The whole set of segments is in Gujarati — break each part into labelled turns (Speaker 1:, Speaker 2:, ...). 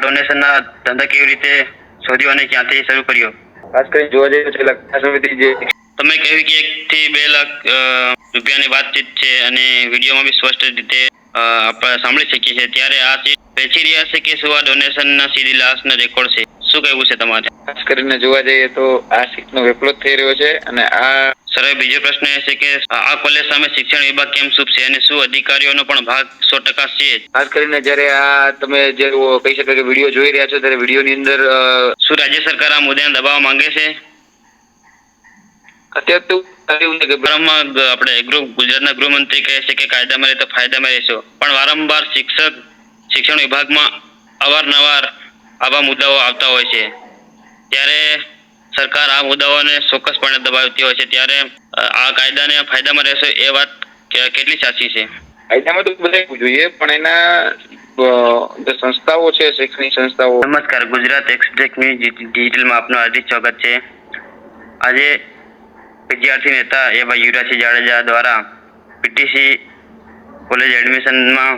Speaker 1: ડોનેશનના ધંધા કેવી રીતે શોધ્યો અને ક્યાંથી શરૂ કર્યો?
Speaker 2: ખાસ કરીને જોવા જઈએ તો છેલ્લા સમિતિ જે
Speaker 1: તમે કહ્યું કે એક થી બે લાખ રૂપિયાની વાતચીત છે અને વિડીયોમાં બી સ્પષ્ટ રીતે આપણે સાંભળી શકીએ છીએ. ત્યારે આ ચીજ વેચી રહ્યા છે કે શું આ ડોનેશનના સીધી લાશના રેકોર્ડ છે? શું કહેવું છે તમારે?
Speaker 2: ખાસ કરીને જોવા જઈએ તો આ સીટનો વેપલો થઈ રહ્યો છે અને આ
Speaker 1: સર બીજો પ્રશ્ન એ છે કે આ કોલેજ સામે શિક્ષણ વિભાગ કેમ ચૂપ છે અને શું અધિકારીઓનો પણ ભાગ સો ટકા છે
Speaker 2: ખાસ કરીને જયારે આ તમે જે કહી શકો કે વીડિયો જોઈ રહ્યા છો ત્યારે વિડીયોની અંદર
Speaker 1: શું રાજ્ય સરકાર આ મુદ્દાને દબાવવા માંગે છે?
Speaker 2: અત્યારે તો
Speaker 1: આપણે ગૃહ ગુજરાતના ગૃહમંત્રી કહે છે કે કાયદામાં રહે તો ફાયદામાં રહેશો. પણ વારંવાર શિક્ષક શિક્ષણ વિભાગમાં અવારનવાર આવા મુદ્દાઓ આવતા હોય છે. ત્યારે સરકાર આ મુદ્દાઓને ચોક્કસપણે દબાવતી હોય છે. ત્યારે આ કાયદાને ફાયદામાં રહેશે એ વાત કે- કેટલી સાચી છે?
Speaker 2: કાયદામાં તો બધા જોઈએ પણ એના જે સંસ્થાઓ છે શૈક્ષણિક સંસ્થાઓ.
Speaker 1: નમસ્કાર ગુજરાત એક્સપ્રેસ ન્યૂઝ ડિજિ- ડિજિટલમાં આપનું હાર્દિક સ્વાગત છે. આજે વિદ્યાર્થી નેતા એવા યુવરાજસિંહ જાડેજા દ્વારા પીટીસી કોલેજ એડમિશનમાં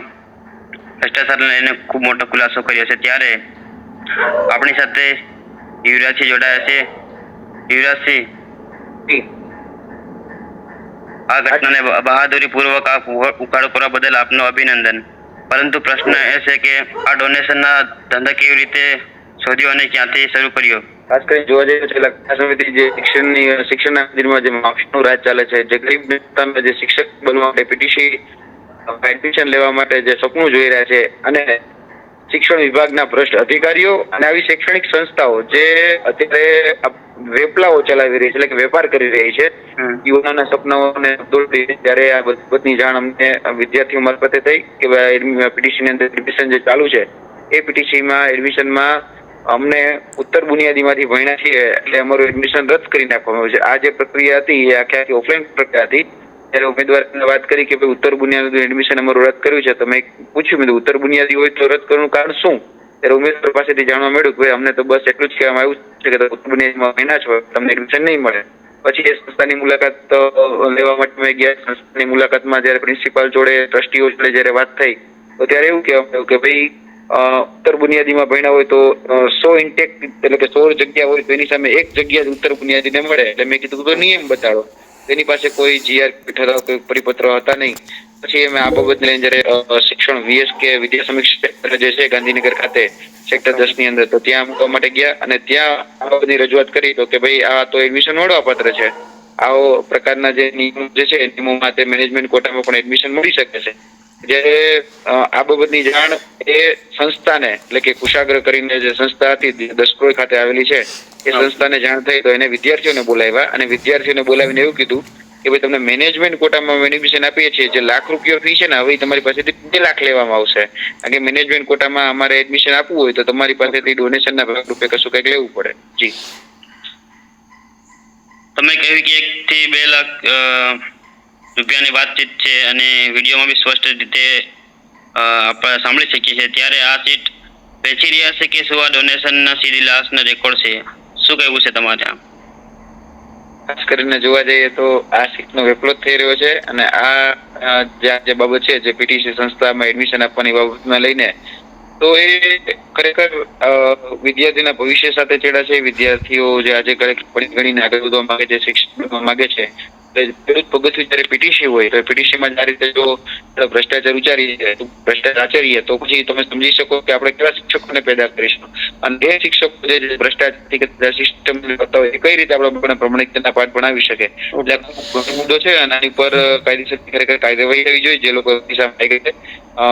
Speaker 1: ભ્રષ્ટાચારને લઈને ખૂબ મોટો ખુલાસો કર્યો છે. ત્યારે આપણી સાથે યુવરાજસિંહ જોડાયા છે. યુવરાજસિંહ. આ ઘટનાને બ- બહાદુરીપૂર્વક આ ઉ- કરવા બદલ આપનું અભિનંદન. પરંતુ પ્રશ્ન એ છે કે આ ડોનેશનના ધંધા કેવી રીતે શોધ્યો અને ક્યાંથી શરૂ કર્યો?
Speaker 2: ખાસ કરીને જોવા જઈએ તો છેલ્લા સમિતિ જે શિક્ષણની શિક્ષણના મંદિરમાં જે માફીનું રાજ ચાલે છે જે ગરીબ જે શિક્ષક બનવા માટે પીટીસી એડમિશન લેવા માટે જે સપનું જોઈ રહ્યા છે અને શિક્ષણ વિભાગના ભ્રષ્ટ અધિકારીઓ અને આવી શૈક્ષણિક સંસ્થાઓ જે અત્યારે વેપલાઓ ચલાવી રહી છે એટલે કે વેપાર કરી રહી છે. યુવાનોના સપનાઓને દોડી ત્યારે આ બધી જાણ અમને વિદ્યાર્થીઓ મારફતે થઈ કે પીટીસી ની અંદર એડમિશન જે ચાલુ છે એ પીટીસીમાં એડમિશનમાં અમને ઉત્તર બુનિયાદીમાંથી ભણ્યા છીએ એટલે અમારું એડમિશન રદ કરી નાખવામાં આવ્યું છે. આ જે પ્રક્રિયા હતી એ આખી આખી ઓફલાઈન પ્રક્રિયા હતી. ત્યારે ઉમેદવાર વાત કરી કે ભાઈ ઉત્તર બુનિયાદી એડમિશન અમારું રદ કર્યું છે, તો મેં પૂછ્યું, મેં ઉત્તર બુનિયાદી હોય તો રદ કરવાનું કારણ શું? ત્યારે ઉમેદવાર પાસેથી જાણવા મળ્યું કે ભાઈ અમને તો બસ એટલું જ કહેવામાં આવ્યું છે કે ઉત્તર બુનિયાદીમાં ભણ્યા છો, તમને એડમિશન નહીં મળે. પછી એ સંસ્થાની મુલાકાત લેવા માટે મેં ગયા સંસ્થાની મુલાકાતમાં જ્યારે પ્રિન્સિપાલ જોડે ટ્રસ્ટીઓ જોડે જ્યારે વાત થઈ, તો ત્યારે એવું કહેવામાં આવ્યું કે ભાઈ ઉત્તર બુનિયાદીમાં ભણ્યા હોય તો સો ઇન્ટેક એટલે કે સો જગ્યા હોય તો એની સામે એક જગ્યા ઉત્તર બુનિયાદીને મળે. એટલે મેં કીધું, તો નિયમ બતાડો. તેની પાસે કોઈ જીઆર કોઈ પરિપત્ર હતા નહીં. પછી અમે આ બાબતને લઈને જયારે શિક્ષણ વીએસ કે વિદ્યા સમીક્ષા જે છે ગાંધીનગર ખાતે સેક્ટર દસની અંદર, તો ત્યાં મૂકવા માટે ગયા અને ત્યાં આ બધી રજૂઆત કરી તો કે ભાઈ આ તો એડમિશન મળવાપાત્ર છે. આવો પ્રકારના જે નિયમો જે છે નિયમોમાં તે મેનેજમેન્ટ કોટામાં પણ એડમિશન મળી શકે છે. જ્યારે આ બાબતની જાણ એ સંસ્થાને એટલે કે કુશાગ્ર કરીને જે સંસ્થા હતી દસક્રોય ખાતે આવેલી છે એ સંસ્થાને જાણ થઈ તો એને વિદ્યાર્થીઓને બોલાવ્યા અને વિદ્યાર્થીઓને બોલાવીને એવું કીધું કે ભાઈ તમને મેનેજમેન્ટ કોટામાં એડમિશન આપીએ છીએ જે લાખ રૂપિયા ફી છે ને હવે તમારી પાસેથી બે લાખ લેવામાં આવશે. કારણ કે મેનેજમેન્ટ કોટામાં અમારે એડમિશન આપવું હોય તો તમારી પાસેથી ડોનેશનના ભાગરૂપે કશું કંઈક લેવું પડે. જી.
Speaker 1: તમે કહ્યું કે એક થી બે લાખ રૂપિયાની વાતચીત છે અને વિડીયોમાં બી સ્પષ્ટ રીતે આપણે સાંભળી શકીએ છીએ. ત્યારે આ સીટ વેચી રહ્યા છે કે શું આ ડોનેશનના સીધી લાશના રેકોર્ડ છે? શું કહેવું છે તમારે
Speaker 2: ખાસ કરીને જોવા જઈએ તો આ સીટનો વેપલો થઈ રહ્યો છે અને આ અ, જે આ જે બાબત છે જે પીટીસી સંસ્થામાં એડમિશન આપવાની બાબતને લઈને તો એ ખરેખર વિદ્યાર્થીના ભવિષ્ય સાથે ચેડા છે. વિદ્યાર્થીઓ જે આજે ઘણી ગણીને આગળ વધવા માંગે છે શિક્ષણ માંગે છે. પેલું પગથિયું જયારે પીટીસી હોય, તો પીટીસીમાં આ રીતે જો ભ્રષ્ટાચાર ઉચારી ભ્રષ્ટાચાર આચરીએ, તો પછી તમે સમજી શકો કે આપણે કેવા શિક્ષકોને પેદા કરીશું. અને એ શિક્ષકો જે ભ્રષ્ટાચાર સિસ્ટમ કરતા હોય, એ કઈ રીતે આપણે પ્રમાણિકતાના પાઠ ભણાવી શકે? એટલે મુદ્દો છે, અને આની પર કાયદેસર ખરેખર કાર્યવાહી કરવી જોઈએ, જે લોકો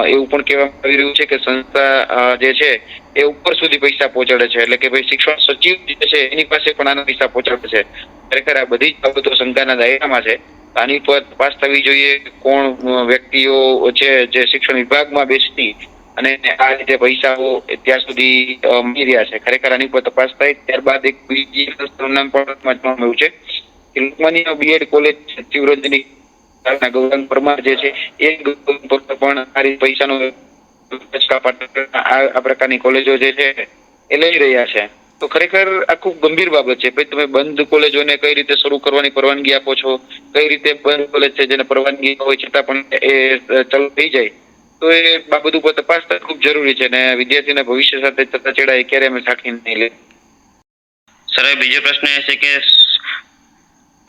Speaker 2: એવું પણ કહેવામાં આવી રહ્યું છે કે સંસ્થા જે છે એ ઉપર સુધી પૈસા પહોંચાડે છે. એટલે કે ભાઈ શિક્ષણ સચિવ જે છે એની પાસે પણ આના પૈસા પહોંચાડે છે. ખરેખર આ બધી જ બાબતો શંકાના દાયરામાં છે. આની પર તપાસ થવી જોઈએ કોણ વ્યક્તિઓ છે જે શિક્ષણ વિભાગમાં બેસતી અને આ રીતે પૈસાઓ ત્યાં સુધી મળી રહ્યા છે. ખરેખર આની પર તપાસ થાય ત્યારબાદ એક બીજી નામ પણ વાંચવામાં આવ્યું છે કે લોકમાન્ય બીએડ કોલેજ છે, શિવરંજની ગૌરંગ પરમાર જે છે એ ગૌરંગ પરમાર પણ આ રીતે પૈસાનો આ પ્રકારની કોલેજો જે છે એ લઈ રહ્યા છે. તો ખરેખર આ ખૂબ ગંભીર બાબત છે. ભાઈ, તમે બંધ કોલેજોને કઈ રીતે શરૂ કરવાની પરવાનગી આપો છો? કઈ રીતે બંધ કોલેજ છે જેને પરવાનગી હોય છતાં પણ એ ચાલુ થઈ જાય? તો એ બાબત ઉપર તપાસ ખૂબ જરૂરી છે અને વિદ્યાર્થીના ભવિષ્ય સાથે થતા ચેડા એ ક્યારે અમે સાખી નહીં લે.
Speaker 1: સર બીજો પ્રશ્ન એ છે કે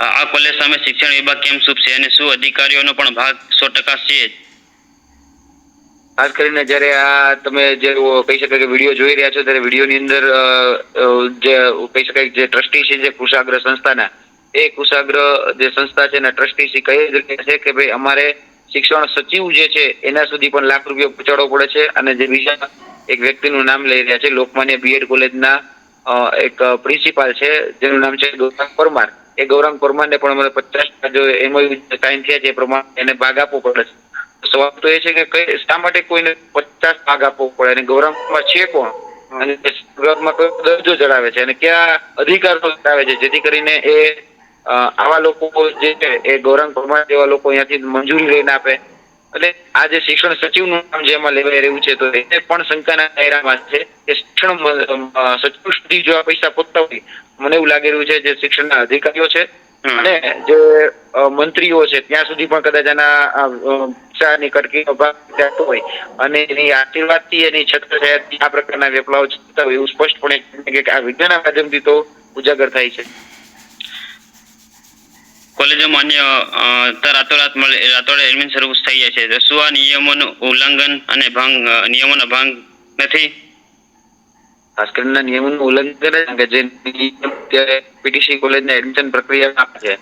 Speaker 1: આ કોલેજ સામે શિક્ષણ વિભાગ કેમ ચૂપ છે અને શું અધિકારીઓનો પણ ભાગ સો ટકા છે?
Speaker 2: ખાસ કરીને જ્યારે આ તમે જે કહી શકાય કે વીડિયો જોઈ રહ્યા છો, ત્યારે વિડીયોની અંદર જે કહી શકાય જે ટ્રસ્ટી છે, જે કુશાગ્ર સંસ્થાના, એ કુશાગ્ર જે સંસ્થા છે એના ટ્રસ્ટી શ્રી કહી રહ્યા છે કે ભાઈ અમારે શિક્ષણ સચિવ જે છે, એના સુધી પણ લાખ રૂપિયા પહોંચાડવો પડે છે અને જે બીજા એક વ્યક્તિનું નામ લઈ રહ્યા છે, લોકમાન્ય બીએડ કોલેજના એક પ્રિન્સિપાલ છે, જેનું નામ છે ગૌરાંગ પરમાર. એ ગૌરાંગ પરમારને પણ અમારે પચાસ જો એમઓયુ સાઇન થયા છે એ પ્રમાણે એને ભાગ આપવો પડે છે. સવાલ તો એ છે કે કઈ, શા માટે કોઈને પચાસ ભાગ આપવો પડે? અને ગૌરવમાં છે કોણ? અને ગૌરવમાં કયો દરજ્જો ચડાવે છે? અને કયા અધિકારો ચડાવે છે? જેથી કરીને એ આવા લોકો જે છે, એ ગૌરવ પરમાર જેવા લોકો અહીંયાથી મંજૂરી લઈને આપે. એટલે આ જે શિક્ષણ સચિવનું નામ જેમાં લેવાઈ રહ્યું છે, તો એને પણ શંકાના દાયરામાં છે કે શિક્ષણ સચિવ સુધી જો આ પૈસા પહોંચતા હોય, મને એવું લાગી રહ્યું છે જે શિક્ષણના અધિકારીઓ છે. અને જે મંત્રીઓ છે ત્યાં સુધી પણ કદાચ આના ઉત્સાહની કટકીનો ભાગ થતો હોય. અને એની આશીર્વાદથી એની છત્રછાયાથી આ પ્રકારના વેપલાઓ હોય એવું સ્પષ્ટપણે કે આ વિજ્ઞાનના માધ્યમથી તો ઉજાગર થાય છે.
Speaker 1: કોલેજોમાં અન્ય રાતોરાત મળે રાતોરાત એડમિશન શરૂ થઈ જાય છે. શું આ નિયમોનું ઉલ્લંઘન અને ભંગ નિયમોનો ભંગ નથી?
Speaker 2: ખાસ કરીને નિયમોનું ઉલ્લંઘન કે જે અત્યારે પીટીસી કોલેજના એડમિશન પ્રક્રિયા છે.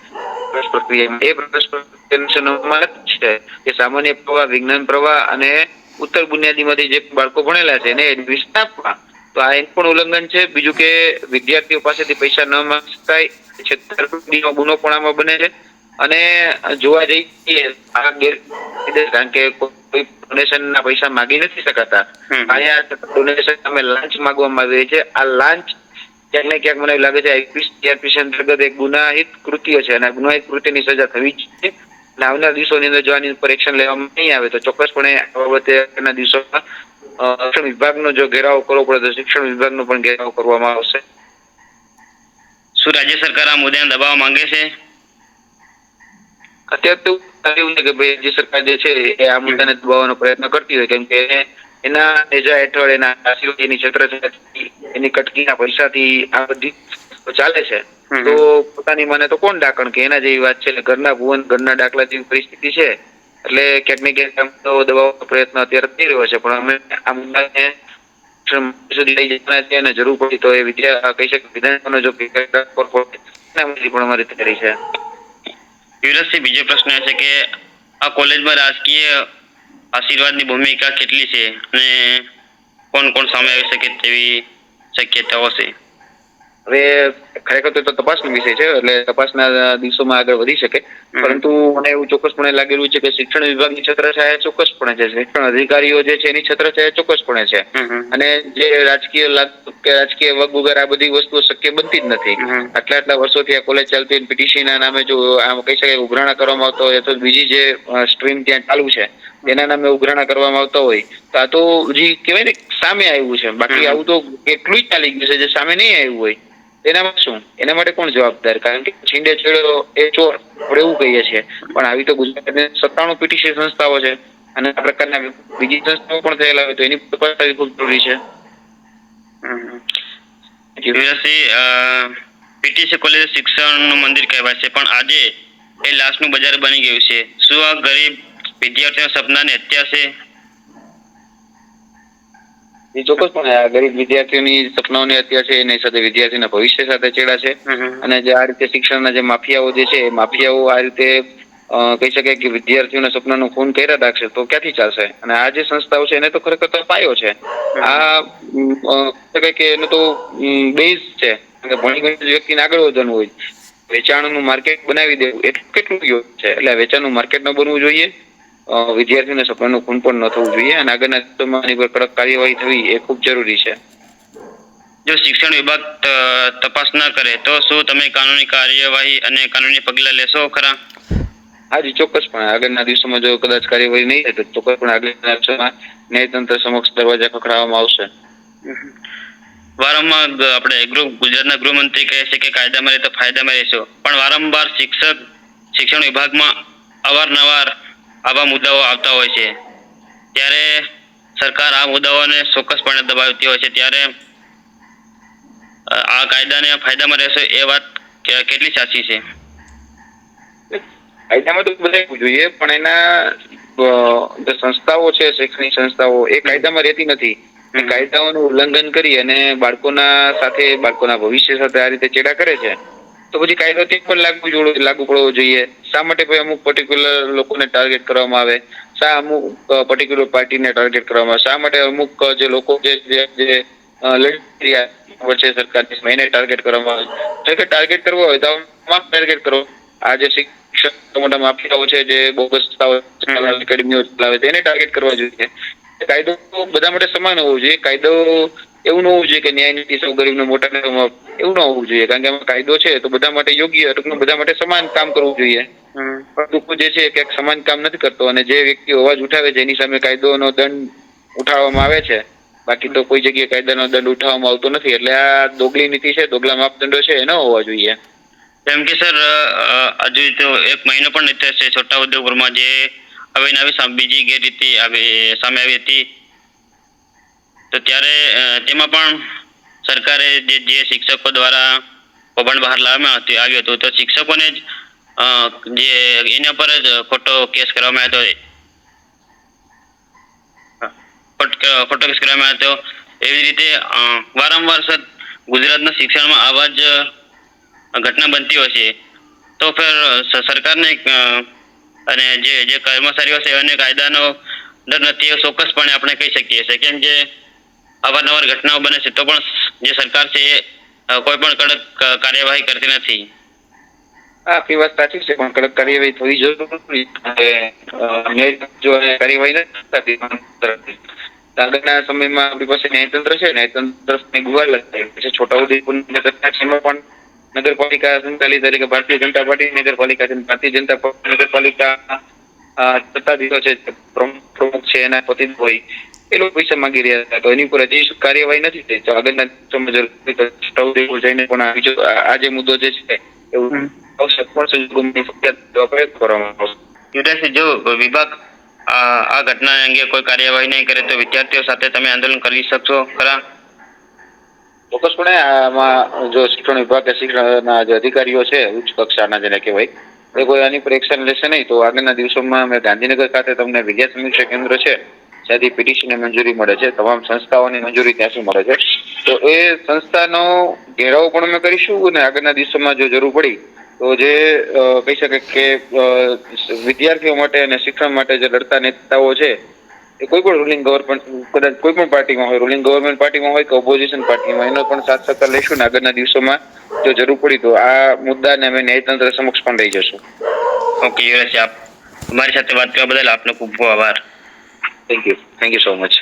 Speaker 2: પ્રક્રિયામાં. એ પ્રવેશ પ્રક્રિયામાં છે? કે સામાન્ય પ્રવાહ, વિજ્ઞાન પ્રવાહ અને ઉત્તર બુનિયાદીમાંથી જે બાળકો ભણેલા છે એને એડમિશન આપવા. તો આ એનું પણ ઉલ્લંઘન છે. બીજું કે વિદ્યાર્થીઓ પાસેથી પૈસા ન માંગી શકાય. છેતરપિંડીનો ગુનો પણ આમાં બને છે. અને જોવા જઈએ, આ ગેરકાયદે કારણ કે કોઈ ડોનેશનના પૈસા માગી નથી શકાતા. અહીંયા ડોનેશન અમે લાંચ માંગવામાં આવી છે આ લાંચ ક્યાંક ને ક્યાંક મને લાગે છે આઈપીસ સીઆરપીસી અંતર્ગત એક ગુનાહિત કૃત્ય છે અને ગુનાહિત કૃત્યની સજા થવી જ છે અને આવનાર દિવસોની અંદર જો આની ઉપર એક્શન લેવામાં નહીં આવે તો ચોક્કસપણે આ બાબતે આગળના દિવસોમાં શિક્ષણ વિભાગનો જો ઘેરાવ કરવો પડે તો શિક્ષણ વિભાગનો પણ ઘેરાવ કરવામાં આવશે.
Speaker 1: શું રાજ્ય સરકાર આ મુદ્દાને દબાવવા માંગે છે?
Speaker 2: અત્યારે તો એવું છે કે ભાઈ રાજ્ય સરકાર જે છે એ આ મુદ્દાને દબાવવાનો પ્રયત્ન કરતી હોય કેમ કે એના નેજા હેઠળ એના આશીર્વાદ એની છત્રછાયાથી એની કટકીના પૈસાથી આ બધી ચાલે છે તો પોતાની મને તો કોણ ડાકણ કે એના જેવી વાત છે એટલે ઘરના ભુવન ઘરના દાખલા જેવી પરિસ્થિતિ છે એટલે ક્યાંક ને ક્યાંક તો દબાવવાનો પ્રયત્ન અત્યારે થઈ રહ્યો છે પણ અમે આ મુદ્દાને સુધી લઈ જવાના છે અને જરૂર પડી તો એ વિદ્યા કહી શકે વિધાનસભાનો જો પણ અમારી તૈયારી છે
Speaker 1: યુવરાજસિંહ બીજો પ્રશ્ન એ છે કે આ કોલેજમાં રાજકીય આશીર્વાદની ભૂમિકા કેટલી છે અને કોણ કોણ સામે આવી શકે તેવી શક્યતાઓ છે?
Speaker 2: હવે ખરેખર તો તપાસનો વિષય છે એટલે તપાસના દિવસોમાં આગળ વધી શકે. પરંતુ મને એવું ચોક્કસપણે લાગેલું છે કે શિક્ષણ વિભાગની છત્રછાયા ચોક્કસપણે છે શિક્ષણ અધિકારીઓ જે છે એની છત્રછાયા ચોક્કસપણે છે. અને જે રાજકીય કે રાજકીય વગ વગર આ બધી વસ્તુઓ શક્ય બનતી જ નથી. આટલા આટલા વર્ષોથી આ કોલેજ ચાલતી પીટીસી ના નામે જો આમ કહી શકાય ઉઘરાણા કરવામાં આવતો હોય અથવા બીજી જે સ્ટ્રીમ ત્યાં ચાલુ છે એના નામે ઉઘરાણા કરવામાં આવતા હોય તો આ તો હજી કહેવાય ને સામે આવ્યું છે. બાકી આવું તો એટલું જ ચાલી ગયું છે જે સામે નહીં આવ્યું હોય. એનામાં શું? એના માટે કોણ જવાબદાર? કારણ કે છીંડે છેડો એ ચોર આપણે એવું કહીએ છીએ. પણ આવી તો ગુજરાતની સત્તાણું પીટીસી સંસ્થાઓ છે અને આ પ્રકારના બીજી સંસ્થાઓ પણ થયેલા હોય તો એની તપાસ ખૂબ જરૂરી છે.
Speaker 1: પીટીસી કોલેજ શિક્ષણનું મંદિર કહેવાય છે. પણ આજે એ લાશનું બજાર બની ગયું છે. શું આ ગરીબ વિદ્યાર્થીઓના સપનાની હત્યા છે?
Speaker 2: એ ચોક્કસપણે ગરીબ વિદ્યાર્થીઓની સપનાઓની હત્યા છે એની સાથે વિદ્યાર્થીના ભવિષ્ય સાથે ચેડા છે. અને જે આ રીતે શિક્ષણના જે માફિયાઓ જે છે એ માફિયાઓ આ રીતે કહી શકાય કે વિદ્યાર્થીઓના સપનાનું ખૂન કર્યા રાખશે તો ક્યાંથી ચાલશે? અને આ જે સંસ્થાઓ છે એને તો ખરેખર તો પાયો છે. આ શકાય કે એનો તો બેઝ છે. ભણી ગણી વ્યક્તિને આગળ વધવાનું હોય. વેચાણનું માર્કેટ બનાવી દેવું એટલું કેટલું યોગ્ય છે? એટલે વેચાણનું માર્કેટ ન બનવું જોઈએ. વિદ્યાર્થીઓના સપનાનું ખૂન પણ ન થવું જોઈએ અને આગળના દિવસોમાં આની પર કડક કાર્યવાહી થવી એ ખૂબ જરૂરી છે.
Speaker 1: જો શિક્ષણ વિભાગ તપાસ ન કરે તો શું તમે કાનૂની કાર્યવાહી અને કાનૂની પગલાં લેશો ખરા?
Speaker 2: હાજી ચોક્કસપણે આગળના દિવસોમાં જો કદાચ કાર્યવાહી નહીં થાય તો ચોક્કસપણે આગળના દિવસોમાં ન્યાયતંત્ર સમક્ષ દરવાજા ખખડાવવામાં આવશે.
Speaker 1: વારંવાર આપણે ગૃહ ગુજરાતના ગૃહમંત્રી કહે છે કે કાયદામાં રહે તો ફાયદામાં રહેશો. પણ વારંવાર શિક્ષક શિક્ષણ વિભાગમાં અવારનવાર આવા મુદ્દાઓ આવતા હોય છે. ત્યારે સરકાર આ મુદ્દાઓને ચોક્કસપણે દબાવતી હોય છે. ત્યારે આ કાયદાને ફાયદામાં રહેશે એ વાત કેટલી સાચી છે?
Speaker 2: કાયદામાં તો બધા જોઈએ પણ એના જે સંસ્થાઓ છે, શૈક્ષણિક સંસ્થાઓ, એ કાયદામાં રહેતી નથી. કાયદાઓનું ઉલ્લંઘન કરી અને બાળકોના સાથે, બાળકોના ભવિષ્ય સાથે આ રીતે ચેડા કરે છે. તો પછી કાયદો તે પણ લાગુ જોડો લાગુ પડવો જોઈએ શા માટે ભાઈ અમુક પર્ટિક્યુલર લોકોને ટાર્ગેટ કરવામાં આવે શા અમુક પર્ટિક્યુલર પાર્ટીને ટાર્ગેટ કરવામાં આવે શા માટે અમુક જે લોકો જે જે લડી રહ્યા વચ્ચે સરકારની એને ટાર્ગેટ કરવામાં આવે કે ટાર્ગેટ કરવો હોય તો ટાર્ગેટ કરો આ જે શિક્ષક મોટા માફિયાઓ છે જે બોગસ એકેડમીઓ ચલાવે છે એને ટાર્ગેટ કરવા જોઈએ કાયદો બધા માટે સમાન હોવો જોઈએ. કાયદો એવું ન હોવું જોઈએ કે ન્યાય નીતિ સૌ ગરીબનો મોટા એવું ન હોવું જોઈએ. કારણ કે આમાં કાયદો છે તો બધા માટે યોગ્ય ટૂંકમાં બધા માટે સમાન કામ કરવું જોઈએ. પણ જે છે ક્યાંક સમાન કામ નથી કરતો અને જે વ્યક્તિ અવાજ ઉઠાવે છે એની સામે કાયદોનો દંડ ઉઠાવવામાં આવે છે. બાકી તો કોઈ જગ્યાએ કાયદાનો દંડ ઉઠાવવામાં આવતો નથી. એટલે આ દોગલી નીતિ છે દોગલા માપદંડો છે એ ન હોવા જોઈએ.
Speaker 1: જેમ કે સર હજુ તો એક મહિનો પણ નથી થશે છોટાઉદેપુરમાં જે હવે નવી બીજી બીજી ગેરરીતિ આવી સામે આવી હતી. તો ત્યારે તેમાં પણ સરકારે જે જે શિક્ષકો દ્વારા કૌભાંડ બહાર લાવવામાં આવ્યું હતું, તો શિક્ષકોને જ જે એના પર જ ખોટો કેસ કરવામાં આવ્યો હતો. ખોટ- કેસ કરવામાં આવ્યો એવી રીતે વારંવાર સર, ગુજરાતના શિક્ષણમાં આવા જ ઘટના બનતી હોય છે. તો ફેર સરકારને અને જે જે કર્મચારીઓ છે એને કાયદાનો ડર નથી, એ ચોક્કસપણે આપણે કહી શકીએ છીએ. કેમ કે અવારનવાર ઘટનાઓ બને છે, તો પણ જે સરકાર છે એ કોઈ પણ કડક કાર્યવાહી કરતી નથી.
Speaker 2: આપની વાત સાચી છે, પણ કડક કાર્યવાહી થવી જરૂરી જો કાર્યવાહી નથી થતી આગળના સમયમાં આપણી પાસે ન્યાયતંત્ર છે, ન્યાયતંત્ર ગુવાર લગાવી છે. છોટાઉદેપુરની ઘટના પણ નગરપાલિકા સંચાલિત તરીકે ભારતીય જનતા પાર્ટી નગરપાલિકા છે ભારતીય જનતા પાર્ટી નગરપાલિકા સત્તાધીશો છે પ્રમુખ છે એના પતિ હોય એ લોકો પૈસા માંગી રહ્યા હતા. તો એની ઉપર હજી કાર્યવાહી નથી થઈ? તો આગળના દિવસોમાં જઈને પણ આ જે મુદ્દો જે છે એવું આવશે પણ સંજોગોની ફરિયાદ કરવામાં આવશે?
Speaker 1: યુવરાજસિંહ જો વિભાગ આ ઘટના અંગે કોઈ કાર્યવાહી નહીં કરે તો વિદ્યાર્થીઓ સાથે તમે આંદોલન કરી શકશો ખરા?
Speaker 2: ચોક્કસપણે આમાં જો શિક્ષણ વિભાગ કે શિક્ષણના જે અધિકારીઓ છે, ઉચ્ચ કક્ષાના જેને કહેવાય, એ કોઈ આની પર એક્શન લેશે નહીં. તો આગળના દિવસોમાં અમે ગાંધીનગર ખાતે તમને વિદ્યા સમીક્ષા કેન્દ્ર છે ત્યાંથી પીટીસીને મંજૂરી મળે છે, તમામ સંસ્થાઓની મંજૂરી ત્યાંથી મળે છે. તો એ સંસ્થાનો ઘેરાવો પણ અમે કરીશું અને આગળના દિવસોમાં જો જરૂર પડી, તો જે કહી શકે કે વિદ્યાર્થીઓ માટે અને શિક્ષણ માટે જે લડતા નેતાઓ છે કોઈ પણ રૂલિંગ ગવર્મેન્ટ કદાચ કોઈ પણ પાર્ટીમાં હોય રૂલિંગ ગવર્મેન્ટ પાર્ટીમાં હોય કે ઓપોઝિશન પાર્ટીમાં એનો પણ સાથ સહકાર લઈશું ને આગળના દિવસોમાં જો જરૂર પડી તો. આ મુદ્દાને અમે ન્યાયતંત્ર સમક્ષ પણ લઈ જશું.
Speaker 1: ઓકે યુવરાજ આપ અમારી સાથે વાત કરવા બદલ આપનો ખૂબ ખૂબ આભાર.
Speaker 2: Thank you thank you so much